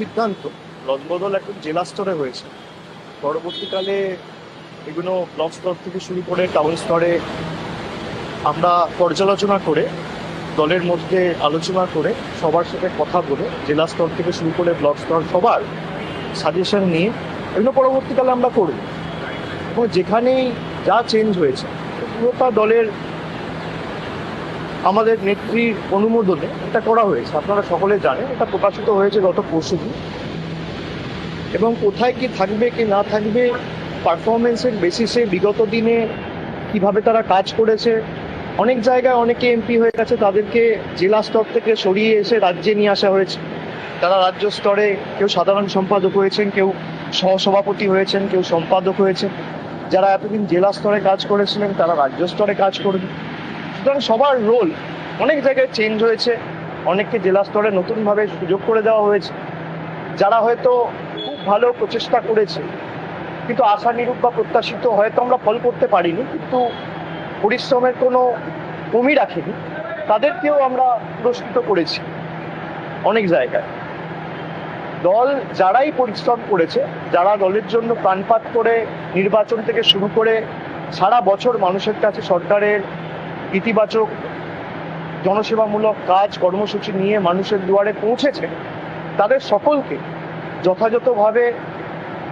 সিদ্ধান্ত রদবদল এখন জেলা স্তরে হয়েছে। পরবর্তীকালে এগুলো ব্লক স্তর থেকে শুরু করে টাউন স্তরে আমরা পর্যালোচনা করে, দলের মধ্যে আলোচনা করে, সবার সাথে কথা বলে, জেলা স্তর থেকে শুরু করে ব্লক স্তর সবার সাজেশন নিয়ে এগুলো পরবর্তীকালে আমরা করব। এবং যেখানেই যা চেঞ্জ হয়েছে, পুরোটা দলের আমাদের নেত্রীর অনুমোদনে এটা করা হয়েছে। আপনারা সকলে জানেন, এটা প্রকাশিত হয়েছে গত পরশুদিন এবং কোথায় কি থাকবে, কি না থাকবে পারফরমেন্সের বেসিসে বিগত দিনে কীভাবে তারা কাজ করেছে, অনেক জায়গায় অনেকে এমপি হয়ে গেছে, তাদেরকে জেলা স্তর থেকে সরিয়ে এসে রাজ্যে নিয়ে আসা হয়েছে। তারা রাজ্য স্তরে কেউ সাধারণ সম্পাদক হয়েছেন, কেউ সহসভাপতি হয়েছেন, কেউ সম্পাদক হয়েছেন, যারা এতদিন জেলা স্তরে কাজ করেছিলেন, তারা রাজ্য স্তরে কাজ করবে সুতরাং সবার রোল অনেক জায়গায় চেঞ্জ হয়েছে, অনেককে জেলা স্তরে নতুনভাবে সুযোগ করে দেওয়া হয়েছে। যারা হয়তো খুব ভালো প্রচেষ্টা করেছে, কিন্তু আশানিরূপ বা প্রত্যাশিত হয়তো আমরা ফল করতে পারিনি, কিন্তু পরিশ্রমের কোনো কমি রাখেনি, তাদেরকেও আমরা পুরস্কৃত করেছি অনেক জায়গায়। দল যারাই পরিশ্রম করেছে, যারা দলের জন্য প্রাণপাত করে নির্বাচন থেকে শুরু করে সারা বছর মানুষের কাছে সরকারের ইতিবাচক জনসেবামূলক কাজ, কর্মসূচি নিয়ে মানুষের দুয়ারে পৌঁছেছে, তাদের সকলকে যথাযথভাবে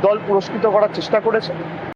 দল পুরস্কৃত করার চেষ্টা করেছে।